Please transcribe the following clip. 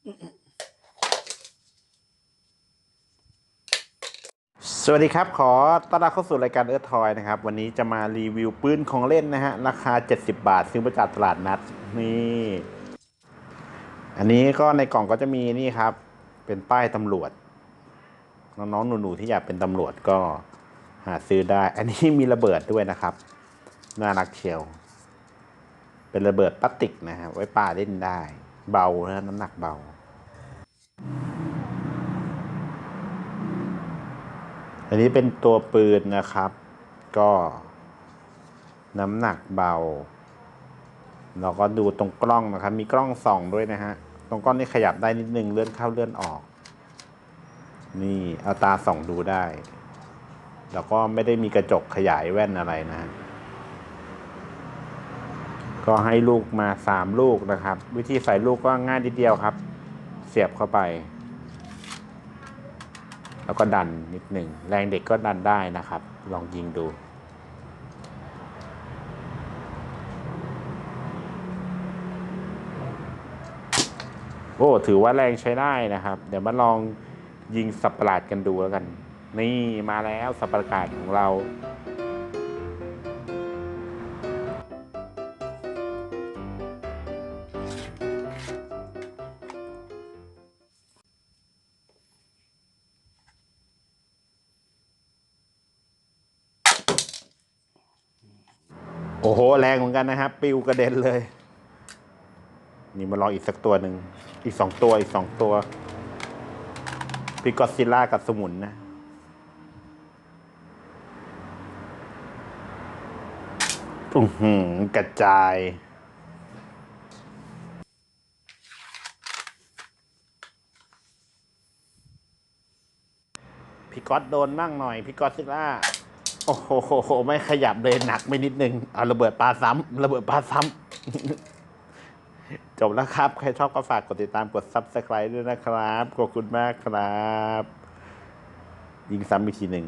สวัสดีครับ ขอต้อนรับเข้าสู่รายการเอิร์ธทอยนะครับ วันนี้จะมารีวิวปืนของเล่นนะฮะ ราคา 70 บาท ซื้อมาจากตลาดนัด นี่ อันนี้ก็ในกล่องก็จะมีนี่ครับ เป็นป้ายตำรวจ น้องๆหนู ๆ ที่อยากเป็นตำรวจก็หาซื้อได้ อันนี้มีระเบิดด้วยนะครับ น่ารักเชียว เป็นระเบิดพลาสติกนะฮะไว้ป่าเล่นได้ เบานะน้ำหนักเบา อันนี้เป็นตัวปืนนะครับ ก็น้ำหนักเบา เราก็ดูตรงกล้องนะครับ มีกล้องส่องด้วยนะฮะ ตรงกล้องนี่ขยับได้นิดนึงเลื่อนเข้าเลื่อนออก นี่เอาตาส่องดูได้ แล้วก็ไม่ได้มีกระจกขยายแว่นอะไรนะฮะ ก็ให้ลูกมาสามลูกนะครับ วิธีใส่ลูกก็ง่ายนิดเดียวครับ เสียบเข้าไป แล้วก็ดันนิดหนึ่งแรงเด็กก็ดันได้นะครับ ลองยิงดูโอ้ถือว่าแรงใช้ได้นะครับ เดี๋ยวมาลองยิงสับประหลาดกันดูแล้วกัน นี่มาแล้วสับประหลาดของเรา โอ้โห แรงเหมือนกันนะครับปิวกระเด็นเลย นี่มาลองอีกสักตัวหนึ่ง อีกสองตัวอีกสองตัวพี่กอซิล่ากับสมุนนะ อือหือกระจายพี่ก๊อตโดนมั่งหน่อยพี่ก๊อตซิล่า โอ้โห ไม่ขยับเลยหนักไปนิดนึงเอาระเบิดปลาซ้ำระเบิดปลาซ้ำจบแล้วครับ ใครชอบก็ฝากกดติดตามกด subscribe ด้วยนะครับ ขอบคุณมากครับ ยิงซ้ำอีกทีหนึ่ง